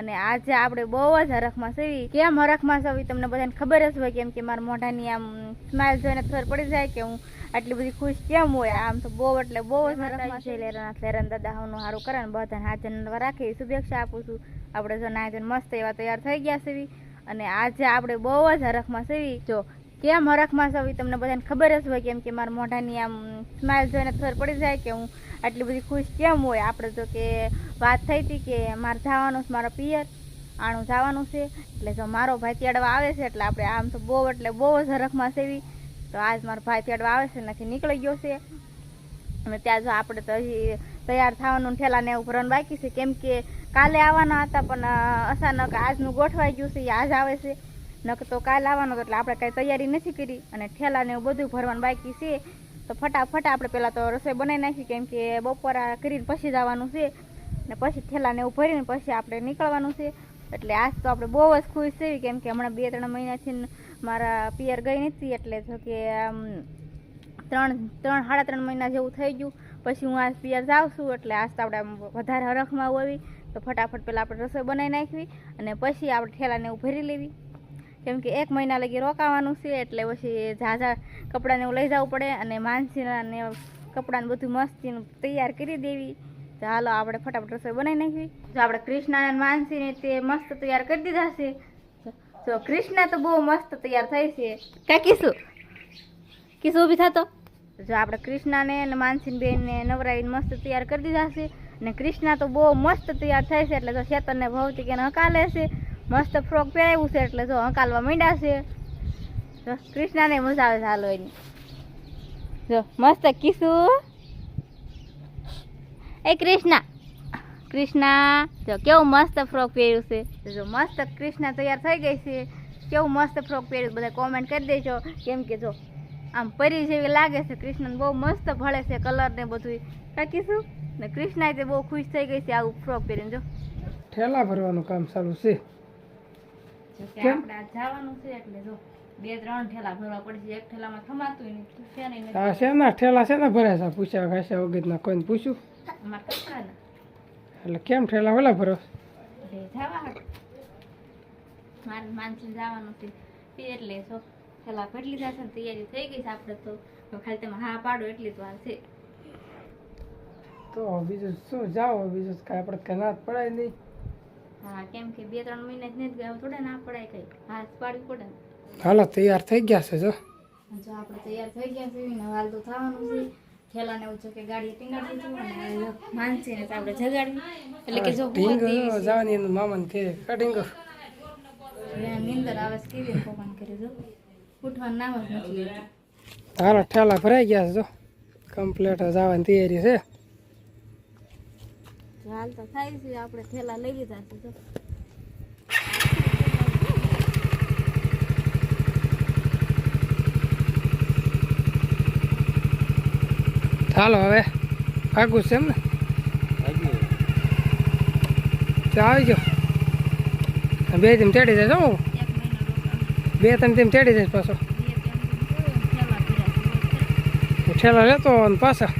અને આજે આપણે બહુ જ હરખમાં સવી. કેમ હરખમાં સવી તમને બધાને ખબર જ હોય કેમ કે મારા મોઢાની આમ સ્માઇલ જોઈને ખબર પડી જાય કે હું આટલી બધી ખુશ કેમ હોય? આમ તો બહુ એટલે બહુ જ હરખમાં છે લેરનાથ લેરન દાદા હું સારું કરે ને બધાને હાજર રાખી શુભેચ્છા આપું છું. આપણે જો નાયજન મસ્ત એવા તૈયાર થઈ ગયા સેવી. અને આજે આપણે બહુ જ હરખમાં સેવી. જો કેમ હરખમાં સેવી તમને બધાને ખબર જ હોય કેમ કે મારા મોઢાની આમ સ્માઇલ જોઈને ખબર પડી જાય કે હું આટલી બધી ખુશ કેમ હોય. આપણે જો કે વાત થઈ હતી કે મારે જવાનું છે મારા પિયર, આણું જવાનું છે. એટલે જો મારો ભાઈ તેડવા આવે છે, એટલે આપણે આમ તો બહુ એટલે બહુ જ હરખમાં સેવી તો આજ મારો ભાઈ તેડવા આવે છે નથી નીકળી ગયો છે. અને ત્યાં જો આપણે તો હજી તૈયાર થવાનું ઠેલા ને એવું ભરવાનું બાકી છે. કેમ કે કાલે આવવાના હતા, પણ અચાનક આજનું ગોઠવાઈ ગયું છે આજ આવે છે. નક તો કાલ આવવાનો હતો એટલે આપણે કાંઈ તૈયારી નથી કરી અને ઠેલા ને એવું બધું ભરવાનું બાકી છે. તો ફટાફટ આપણે પહેલાં તો રસોઈ બનાવી નાખી કેમ કે બપોરા કરીને પછી જવાનું છે. ને પછી ઠેલા ને એવું ભરીને પછી આપણે નીકળવાનું છે. એટલે આજ તો આપણે બહુ જ ખુશ થઈ કેમ કે હમણાં બે ત્રણ મહિનાથી મારા પિયર ગઈ નથી એટલે જો કે આમ ત્રણ ત્રણ, સાડા ત્રણ મહિના જેવું થઈ ગયું. પછી હું આજ પિયર જાઉં છું એટલે આજ તો આપણે વધારે હરખમાં હોવી. તો ફટાફટ પહેલાં આપણે રસોઈ બનાવી નાખવી અને પછી આપણે ઠેલાને એવું ભરી લેવી. કેમ કે એક મહિના લગી રોકાવાનું છે એટલે પછી ઝાઝા કપડાને એવું લઈ જવું પડે અને માનસીના ને કપડાને બધું મસ્તીનું તૈયાર કરી દેવી. તો હાલો આપણે ફટાફટ રસોઈ બનાવી નાખવી. જો આપણે કૃષ્ણ અને માનસીને તે મસ્ત તૈયાર કરી દીધા છે. જો કૃષ્ણ તો બહુ મસ્ત તૈયાર થઈ છે. ક્યાં કીશું કીશું ઊભી થતો? જો આપણે કૃષ્ણાને અને માનસીન બેનને નવરાવીને મસ્ત તૈયાર કરી દીધા છે. અને કૃષ્ણ તો બહુ મસ્ત તૈયાર થાય છે એટલે જો શેતનને ભૌતિક એને હકાલે છે. મસ્ત ફ્રોક પહેરાવ્યું છે એટલે જો હંકાલવા માંડ્યા છે. જો કૃષ્ણાને મજા આવે હાલો એની જો મસ્ત કીશું એ કૃષ્ણા. કૃષ્ણા, જો કેવું મસ્ત ફ્રોક પહેર્યું છે. જો મસ્ત કૃષ્ણા તૈયાર થઈ ગઈ છે. કેવું મસ્ત ફ્રોક પહેર્યું બધા કોમેન્ટ કરી દેજો. કેમ કે જો આમ પરી જેવી લાગે છે, કૃષ્ણને બહુ મસ્ત ભળે છે કલર ને બધું કાકીશું ને કૃષ્ણા તે બહુ ખુશ થઈ ગઈ છે આવું ફ્રોક પહેરીને જો. ઠેલા ભરવાનું કામ ચાલુ છે? આપણે જવાનું છે એટલે જો બે ત્રણ ઠેલા ભરવા પડશે એક ઠેલામાં થમાતું નહીં છે નહીં નથી. શેના ઠેલા શેના ભર્યા છે. પૂછ્યા ઘાસ્યા વગરના કોઈને પૂછ્યું. અમારે કપડાના. એટલે કેમ ઠેલા ઓલા ભરો? જવા મારે માનસી જવાનું છે. એટલે જો ઠેલા ભરી લીધા છે ને તૈયારી થઈ ગઈ છે આપણે તો. ખાલી તમે હા પાડો એટલી જ વાર છે. તો બીજું શું? જાઓ બીજું કાંઈ આપણે કાંઈ ના જ પડાય નહીં. હા કેમ કે બે ત્રણ મહિના જ નથી ગયા થોડા ના પડાય કઈ. હાથ પાડવી પડે હાલો તૈયાર થઈ ગયા છે જો. જો આપણે તૈયાર થઈ ગયા છે ને હાલ તો થવાનું છે. ઠેલાને એવું છે કે ગાડી ટીંગાડી દીધું માનસીને તો આપણે જગાડવી. એટલે કે જો ઢીંગો જવાની એનું મામાને કે કટિંગો નિંદર આવે છે કેવી પપ્પાને કરી દો ઉઠવાનું નામ જ નથી હાલો ઠેલા ભરાઈ ગયા છે જો. કમ્પ્લેટ જવાની તૈયારી છે. હાલ તો થાય છે આપણે થેલા લઈ લીધા છે તો ચાલો હવે ભાગું છે એમ ને? તો આવી જાઓ બે તેમ ચડી જાય હું. એક મહિનો રોકાણ. બે ત્રણ તેમ ચડી જાય પાછો. ઠેલા લેતો અને પાછા.